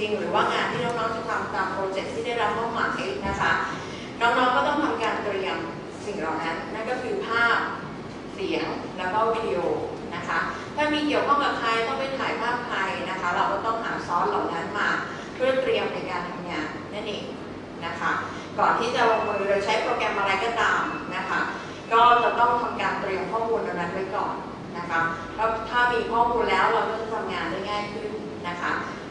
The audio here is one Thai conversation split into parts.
ริง ๆ หรือว่างานที่น้องๆจะทำตามโปรเจกต์ที่ได้รับมอบหมายนะคะ น้องๆก็ต้องทำการเตรียมสิ่งเหล่านั้น นั่นก็คือภาพเสียงแล้วก็วิดีโอนะคะ ถ้ามีเกี่ยวข้องกับใครต้องไปถ่ายภาพใครนะคะ เราก็ต้องหาซอสเหล่านั้นมาเพื่อเตรียมในการทำงานนั่นเองนะคะ ก่อนที่จะลงมือโดยใช้โปรแกรมอะไรก็ตามนะคะ ก็จะต้องทำการเตรียมข้อมูลเหล่านั้นไว้ก่อนนะคะแล้วถ้ามีข้อมูลแล้วเราก็จะ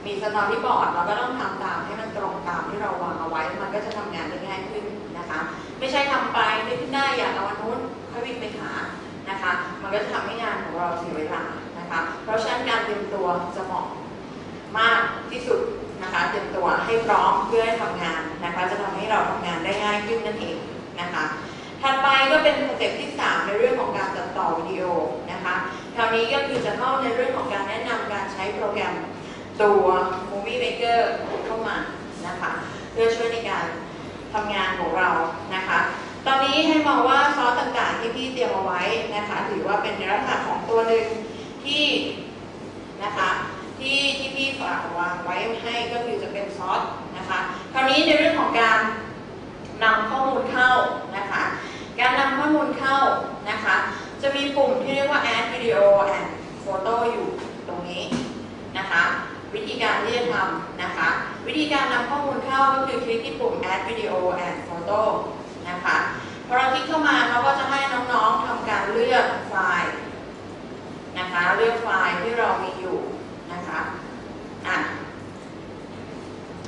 มีสตอรี่บอร์ดเราก็ต้องทำตามให้มันตรงตามที่เราวางเอาไว้ มันก็จะทำงานได้ง่ายขึ้นนะคะ ไม่ใช่ทำไปนึกขึ้นได้อยากเอาวันนู้นค่อยวิ่งไปหานะคะ มันก็จะทำให้งานของเราเสียเวลานะคะ เพราะฉะนั้นการเตรียมตัวจะเหมาะมากที่สุดนะคะเตรียมตัวให้พร้อมเพื่อให้ทำงานนะคะ จะทำให้เราทำงานได้ง่ายขึ้นนั่นเองนะคะถัดไปก็เป็นสเต็ปที่ 3 ในเรื่องของการตัดต่อวิดีโอนะคะ คราวนี้ก็คือจะเข้าในเรื่องของการแนะนำการใช้โปรแกรม ตัว Movie Maker เข้ามานะคะเพื่อช่วยในการทำงานของเรานะคะ ตอนนี้ให้มองว่าซอสต่างๆที่พี่เตรียมเอาไว้นะคะ ถือว่าเป็นในลักษณะของตัวหนึ่งที่นะคะที่ที่พี่ฝากวางไว้ให้ก็คือจะเป็นซอสนะคะ คราวนี้ในเรื่องของการนำข้อมูลเข้านะคะ การนำข้อมูลเข้านะคะ จะมีปุ่มที่เรียกว่า add video and photo อยู่ตรงนี้นะคะ วิธีการที่จะทำนะคะ วิธีการนำข้อมูลเข้าก็คือค ลิกที่ปุ่ม add video and photo นะคะพอเราคลิกเข้ามาเขาก็จะให้น้องๆทำการเลือกไฟล์นะคะเลือกไฟล์ที่เรามีอยู่นะคะอะ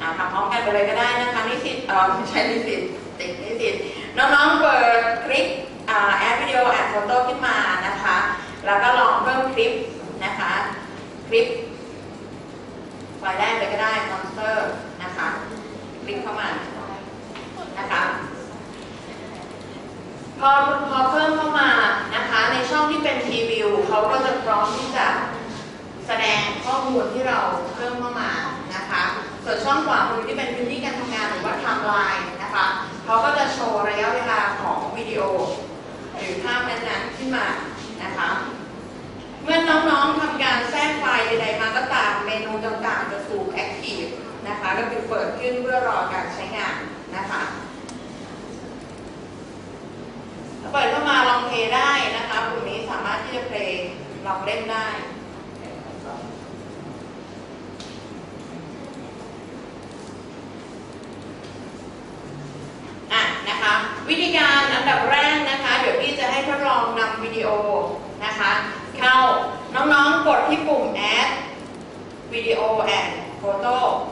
อะทำพร้อมกันไปเลยก็ได้นะคะนิสิตเออไม่ใช่นิสิตติดนิสิตน้องๆเปิดคลิปอ่า add video and photo ขึ้นมานะคะ แล้วก็ลองเพิ่มคลิปนะคะ คลิปไฟล์แรกเลยก็ได้ monster นะคะค ลิกเข้ามานะคะพอพอเพิ่มเข้ามานะคะในช่องที่เป็นทีวิวเขาก็จะพร้อมที่จะแสดงข้อมูลที่เราเพิ่มเข้ามานะคะ ส่วนช่องขวามือที่เป็นพื้นที่การทำงานหรือว่าไทม์ไลน์นะคะเขาก็จะโชว์ระยะเวลาของวิดีโอ หรือภาพนั้นๆขึ้นมานะคะ เมื่อน้องๆทำการแทรกไฟล์ใดๆมาก็ตามเมนูต่างๆจะถูก active นะคะ ก็คือ เปิดขึ้นเพื่อรอการใช้งานนะคะถ้าเปิดเข้ามาลองเพลย์ได้นะคะปุ่มนี้สามารถที่จะเพลย์ลองเล่นได้อะนะคะวิธีการอันดับแรกนะคะ เดี๋ยวพี่จะให้ทดลองนำวิดีโอนะคะ เข้าน้องๆกดที่ปุ่ม add วิดีโอ and photo ตั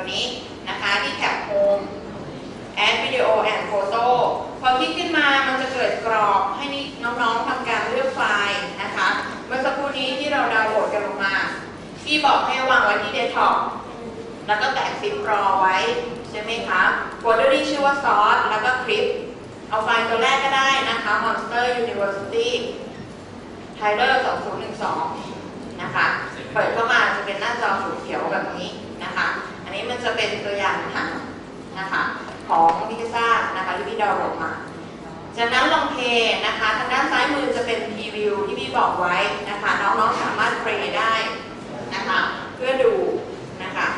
วนี้นะคะที่แท็บ home add video and photo พอคลิกขึ้นมามันจะเกิดกรอบให้น้องๆทำการเลือกไฟล์นะคะ เมื่อสักครู่นี้ที่เราดาวน์โหลดกันลงมา ที่บอกให้วางไว้ที่เดสก์ท็อปแล้วก็แตะคลิปรอไว้ ใช่ไหมคะโฟลเดอร์ที่ชื่อว่าซอสแล้วก็คลิป เอาไฟล์ตัวแรกก็ได้นะคะ Monster University Tyler 2012 นะคะ เปิดเข้ามาจะเป็นหน้าจอสีเขียวแบบนี้ นี้มันจะเป็นตัวอย่างหนังนะคะของพิซซ่านะคะที่พี่ดาวน์โหลดมา จากนั้นลองเทนะคะทางด้านซ้ายมือจะเป็นพรีวิวที่พี่บอกไว้นะคะน้องๆสามารถเพลย์ได้นะคะ เพื่อดูนะคะ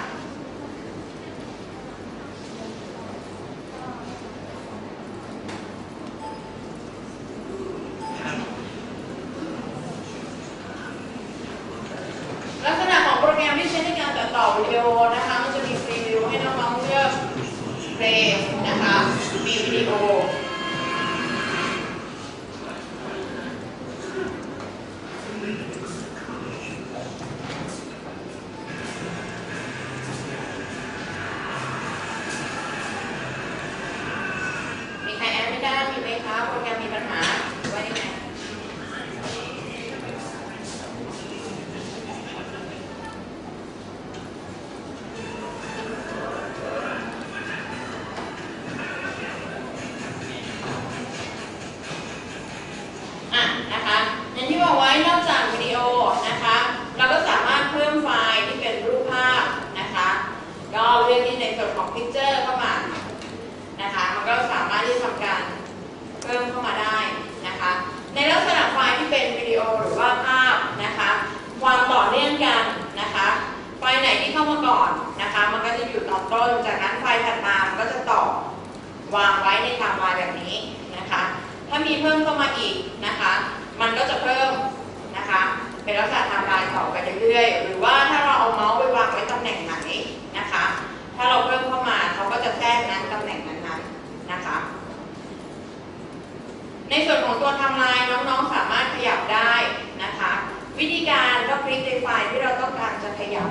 ลักษณะของโปรแกรมที่ใช้ในการตัดต่อวิดีโอนะคะ มันจะมีพรีวิวให้น้องๆเลือกเพลงนะคะ มีวิดีโอ มีใครแอดไม่ได้ มีไหมคะ โปรแกรมมีปัญหาหรือว่ายังไง อะนะคะอย่างที่บอกไว้นอกจากวิดีโอนะคะ เราก็สามารถเพิ่มไฟล์ที่เป็นรูปภาพนะคะ ก็เลือกที่ในส่วนของ Picture เข้ามานะคะ มันก็สามารถที่จะทำการเพิ่มเข้ามาได้นะคะ ในลักษณะไฟล์ที่เป็นวิดีโอหรือว่ามต่อเข้ามาก่อนนะคะ มันก็จะอยู่ตอนต้น จากนั้นไฟถัดมา มันก็จะต่อวางไว้ในไทม์ไลน์แบบนี้นะคะ ถ้ามีเพิ่มเข้ามาอีกนะคะ มันก็จะเพิ่มนะคะ เป็นลักษณะไทม์ไลน์ต่อไปเรื่อยๆ หรือว่าถ้าเราเอาเมาส์ไปวางไว้ตำแหน่งไหนนะคะ ถ้าเราเพิ่มเข้ามาเขาก็จะแทรกนั้นตำแหน่งนั้นๆนะคะ ในส่วนของตัวไทำลายน้องๆสามารถขยับได้นะคะ วิธีการก็คลิกในไฟล์ที่เราต้องการจะขยับ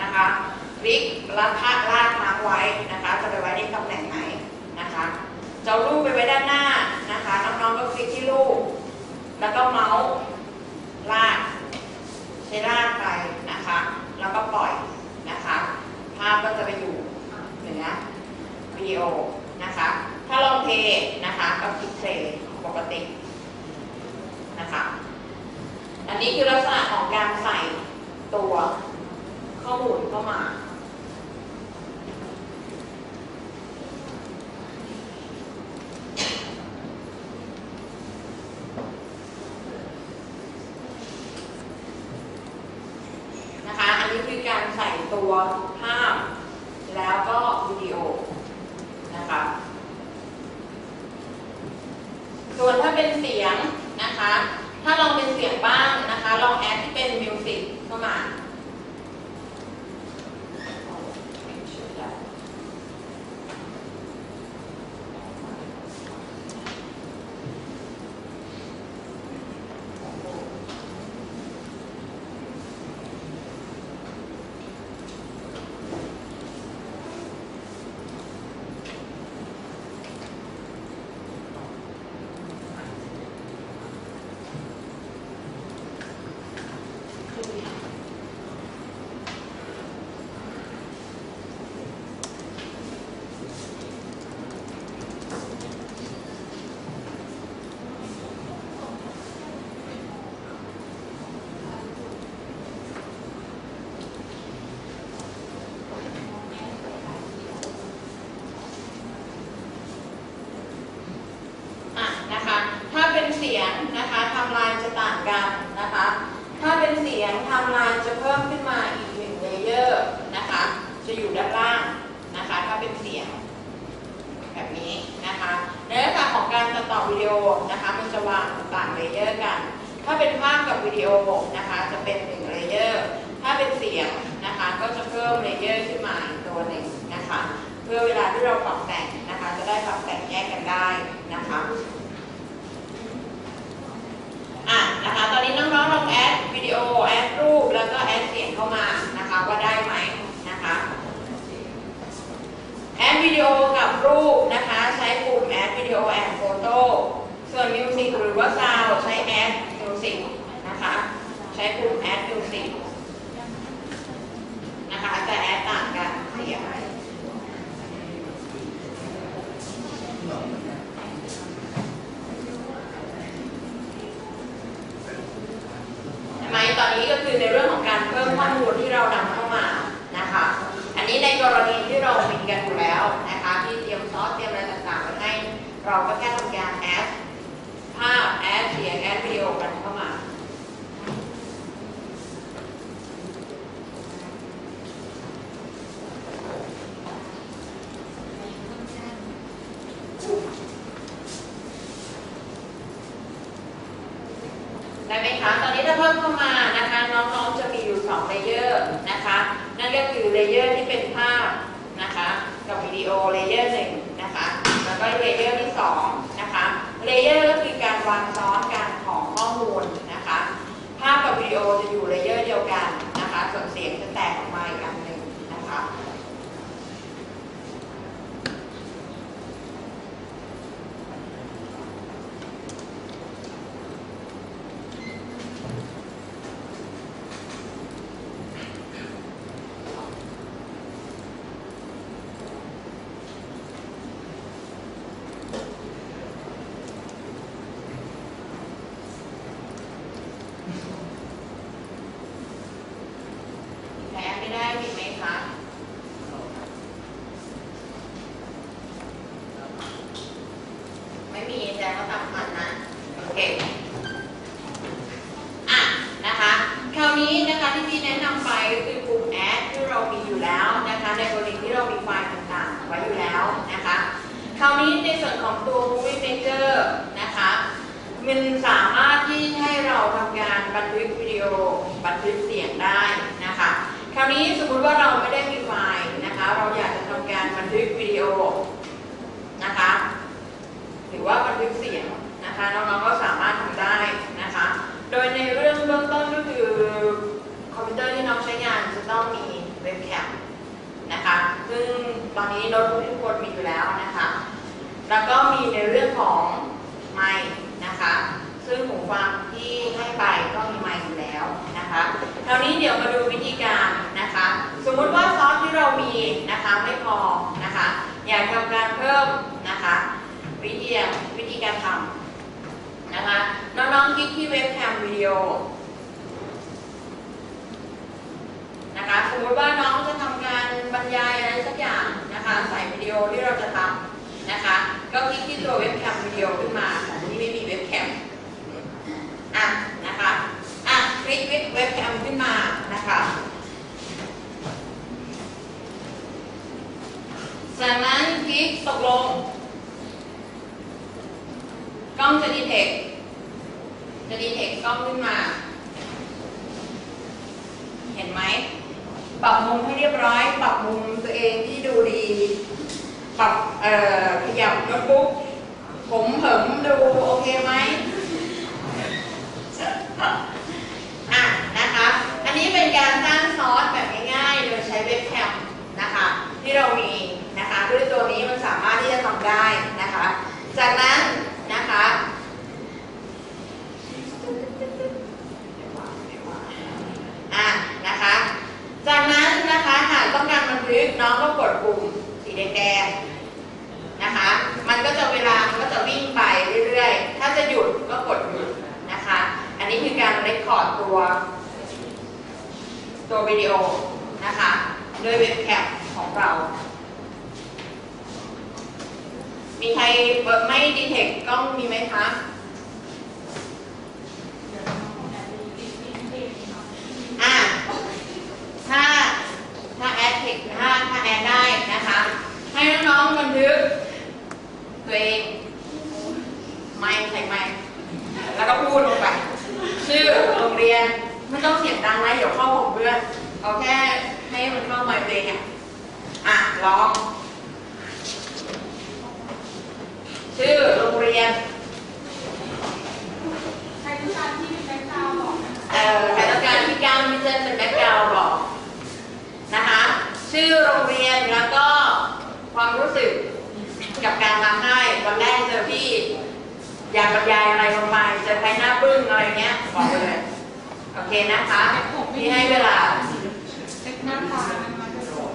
นะคะคลิกแล้วพาลากค้างไว้นะคะจะไปไว้ในตำแหน่งไหนนะคะจะเอารูปไปไว้ด้านหน้านะคะน้องๆก็คลิกที่รูปแล้วก็เมาส์ลากใช้ลากไปนะคะ แล้วก็ปล่อยนะคะภาพก็จะไปอยู่เหนือวิดีโอนะคะ ถ้าลองเทนะคะก็คลิกเทปกตินะคะ อันนี้คือลักษณะของการใส่ตัว ข้อมูลเข้ามานะคะอันนี้คือการใส่ตัวภาพแล้วก็วิดีโอนะคะส่วนถ้าเป็นเสียงนะคะ ถ้าลองเป็นเสียงบ้างนะคะ ลองแอดที่เป็นมิวสิกเข้ามา อะนะคะ ถ้าเป็นเสียงนะคะไทำลายจะต่างกันนะคะ ถ้าเป็นเสียงไทำลายจะเพิ่มขึ้นมาอีกหนึ่งเลเยอร์นะคะ จะอยู่ด้านล่างนะคะ ถ้าเป็นเสียงแบบนี้นะคะ ในลักษณะของการตัด ต่อวิดีโอนะคะมันจะวางต่างเลเยอร์กัน ถ้าเป็นภาพกับวิดีโอนะคะจะเป็นหนึ่งเลเยอร์ถ้าเป็นเสียงนะคะก็จะเพิ่มเลเยอร์ขึ้นมาอีกตัวหนึ่งนะคะเพื่อเวลาที่เราปรับแต่งนะคะจะได้ปรับแต่งแยกกันได้นะคะอะนะคะตอนนี้น้องๆลองแอดวิดีโอแอดรูปแล้วก็แอดเสียงเข้ามานะคะว่าได้ไหมนะคะแอดวิดีโอกับรูปนะคะใช้ปุ่มแอดวิดีโอแอดโฟโต้ ส่วนมิวสิกหรือว่าซาวใช้แอดมิวสิกนะคะ ใช้ปุ่มแอดมิวสิกนะคะแต่แอดต่างกันเสียไหมตอนนี้ก็คือในเรื่องของการเพิ่มข้อมูลที่เรานำเข้ามานะคะ อันนี้ในกรณีที่เรามีกันอยู่แล้วนะคะที่เตรียมซอสเตรียมอะไรต่างๆไว้ให้ เราก็แค่ทำการแอด ภาพแอดเสียงแอดวิดีโอกันเข้ามา ได้ไหมคะ ตอนนี้ถ้าเพิ่มเข้ามานะคะ น้องๆจะมีอยู่2เลเยอร์นะคะ นั่นก็คือเลเยอร์ที่เป็นภาพนะคะ กับวิดีโอเลเยอร์หนึ่งนะคะ แล้วก็เลเยอร์ที่2นะคะ เลเยอร์ก็คือ วางซ้อนกันของข้อมูลนะคะ ภาพกับวิดีโอจะอยู่เลเยอร์เดียวกันนะคะ ส่วนเสียงจะแตก งก็ตามมันนะโอเคอะนะคะคราวนี้นะคะที่พี่แนะนำไปก็คือกลุ่มแอดที่เรามีอยู่แล้วนะคะในบริษัทที่เรามีไฟล์ต่างๆไว้อยู่แล้วนะคะคราวนี้ในส่วนของตัว Movie Maker นะคะมันสามารถที่ให้เราทำการบันทึกวิดีโอบันทึกเสียงได้นะคะคราวนี้สมมติว่าเราไม่ได้มีไฟล์นะคะเราอยาก คราวนี้เดี๋ยวมาดูวิธีการนะคะ สมมุติว่าซอสที่เรามีนะคะไม่พอนะคะ อยากทำการเพิ่มนะคะ วิธีวิธีการทำนะคะน้องๆคลิกที่เว็บแคมวิดีโอนะคะสมมติว่าน้องจะทำการบรรยายอะไรสักอย่างนะคะ ใส่วิดีโอที่เราจะทำนะคะ ก็คลิกที่ตัวเว็บแคมวิดีโอขึ้นมาของที่ไม่มีเว็บแคมอะนะคะ คลิกเว็บแคมขึ้นมานะคะจากนั้นคลิกตกลง กล้องจะดีเทคจะดีเทคกล้องขึ้นมา เห็นไหม ปรับมุมให้เรียบร้อย ปรับมุมตัวเองที่ดูดี ปรับขยับโน้ตบุ๊กผมเผิมดูโอเคไหม อะนะคะ อันนี้เป็นการสร้างซอสแบบง่ายๆ โดยใช้เว็บแคมนะคะ ที่เรามีนะคะ ด้วยตัวนี้มันสามารถที่จะทำได้นะคะ จากนั้นนะคะ อะนะคะ จากนั้นนะคะหากต้องการบันทึกน้องก็กดปุ่ม แดงๆนะคะ มันก็จะเวลามันก็จะวิ่งไปเรื่อยๆ ถ้าจะหยุดก็กดหยุดนะคะ อันนี้คือการเรคคอร์ดตัว ตัววิดีโอนะคะด้วยเว็บแคมของเรา มีใครไม่ดีเทคกล้องมีไหมคะอะถ้าถ้าแอดเทคถ้าถ้าแอดได้ ให้น้องๆบันทึกตัวเองไม่ใส่ไม่แล้วก็พูดลงไป ชื่อโรงเรียนไม่ต้องเสียงดังนะเดี๋ยวเข้าของเพื่อนเอาแค่ให้มันเข้ามาตัวเองอะอะลอง ชื่อโรงเรียนใครต้องการที่เป็นแบ็คกราวด์บอกนะคะเอ่อใครต้องการที่ก้าวที่จะเป็นแบ็กกราวด์บอกนะคะ ชื่อโรงเรียนแล้วก็ ความรู้สึกกับการทำให้วันแรกเจอพี่อยากบรรยายอะไรลงไปเจอใครหน้าบึ้งอะไรเงี้ยบอกไปเลยโอเคนะคะพี่ให้เวลาเช็คหน้าตานะคะทุกคน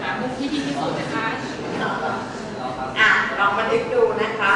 หามุมที่ดีที่สุดนะคะอะลองบันทึกดูนะคะ